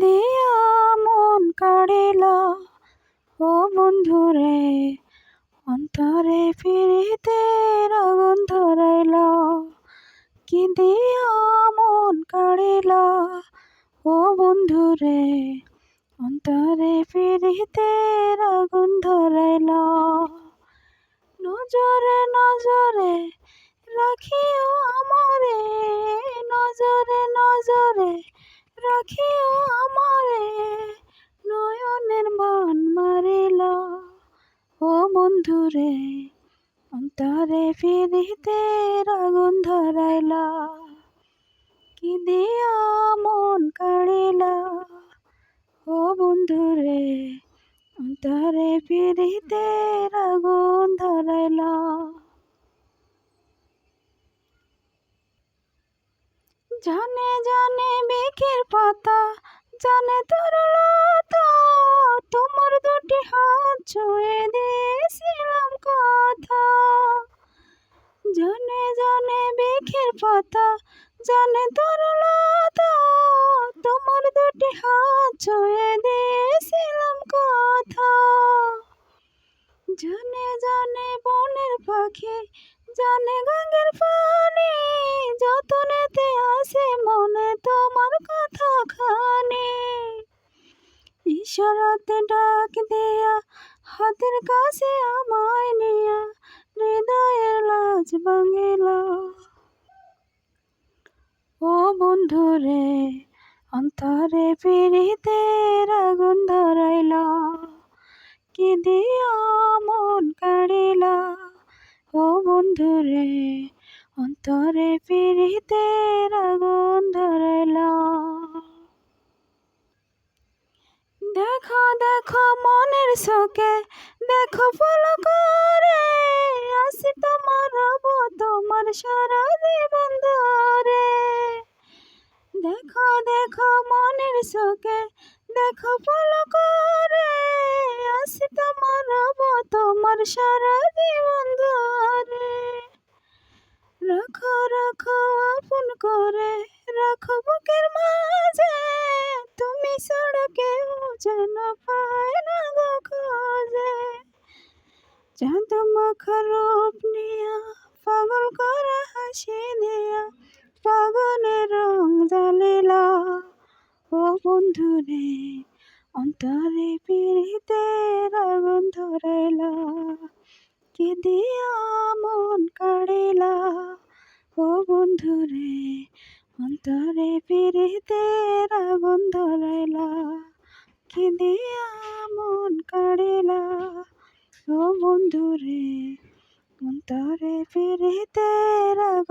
দিয়া মন কাড়িলা। ও বন্ধুরে, অন্তরে ফিরিতে আগুন ধরাইলা কি দিয়া মন কাড়িলা। ও বন্ধুরে, অন্তরে ফিরিতে আগুন ধরাইলা নজরে নজরে রাখিও আমারে, নজরে নজরে রাখিও আমারে নয়নের মান মারিলা। ও বন্ধুরে, অন্তরে ফিরিতে আগুন ধরাইলা। কি দিয়া মন কাড়িলা। ও বন্ধুরে, অন্তরে ফিরিতে আগুন ধরাইলা। জানে জানে পাতা জানে তোর লতা তোমার দুটি হাত ছুঁয়ে দিয়েছিলাম কথা। জানে জানে বেখের পাতা, জানে তোর লতা তোমার দুটি হাত ছুঁয়ে দিয়েছিলাম কথা। জানে জানে বনের পাখি, জানে গঙ্গের পানি, যতনেতে আসে মনে তোমার কথা খানি ইশারাতে ডাক দিয়া, হাতের কাছে আমায় নিয়া, হৃদয়ের লাজ ভাঙিলা। ও বন্ধুরে অন্তরে পিড়িতে আগুন ধরাইলা কি দিয়া মন কাড়িলা। ও বন্ধুরে অন্তরে পিড়িতে আগুন ধরাইলা দেখো মনের শোকে, দেখো ফল করে। আসি তোমার রব তোমার সারা জীবন ধরে দেখো দেখো মনের শোকে, দেখো ফল করে। আসি তোমার রব তোমার সারা জীবন ধরে রাখো রাখো আপন করে, রাখো বুকের মাঝে। তুমি ছাড়া কেউ যেন চাঁদ মাখা রূপ নিয়া পাগল করা হাসি দিয়া পাগলের রং জ্বালিলা ও বন্ধুরে অন্তরে পিড়িতে আগুন ধরাইলা কি দিয়া মন কাড়িলা ও বন্ধুরে অন্তরে পিড়িতে আগুন ধরাইলা কি দিয়া মন কাড়িলা ও বন্ধুরে অন্তরে আগুন